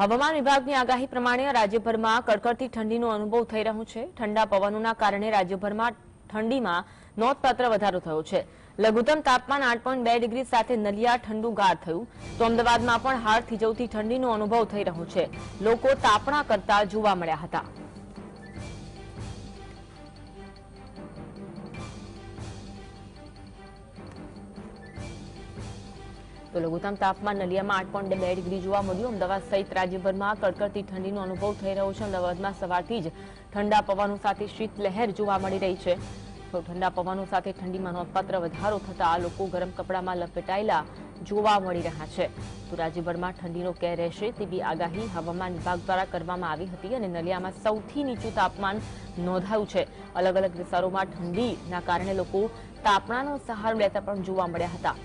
હવામાન વિભાગની આગાહી પ્રમાણે રાજ્યભરમાં કડકડતી ઠંડીનો અનુભવ થઈ રહ્યો છે. ઠંડા પવનોના કારણે રાજ્યભરમાં ઠંડીમાં નોંધપાત્ર વધારો થયો છે. લઘુત્તમ તાપમાન આઠ બે ડિગ્રી સાથે નલિયા ઠંડુ ગાર થયું. તો અમદાવાદમાં પણ હાડ થીજવતી ઠંડીનો અનુભવ થઈ રહ્યો છે. લોકો તાપણા કરતા જોવા મળ્યા હતા. તો લઘુત્તમ તાપમાન નલિયામાં આઠ પોઈન્ટ બે ડિગ્રી જોવા મળ્યું. અમદાવાદ સહિત રાજ્યભરમાં કડકડતી ઠંડીનો અનુભવ થઈ રહ્યો છે. અમદાવાદમાં સવારથી જ ઠંડા પવનો સાથે શીતલહેર જોવા મળી રહી છે. તો ઠંડા પવનો સાથે ઠંડીમાં નોંધપાત્ર વધારો થતા લોકો ગરમ કપડામાં લપેટાયેલા જોવા મળી રહ્યા છે. તો રાજ્યભરમાં ઠંડીનો કેર રહેશે તેવી આગાહી હવામાન વિભાગ દ્વારા કરવામાં આવી હતી અને નલિયામાં સૌથી નીચું તાપમાન નોંધાયું છે. અલગ અલગ વિસ્તારોમાં ઠંડીના કારણે લોકો તાપણાનો સહારો લેતા પણ જોવા મળ્યા હતા.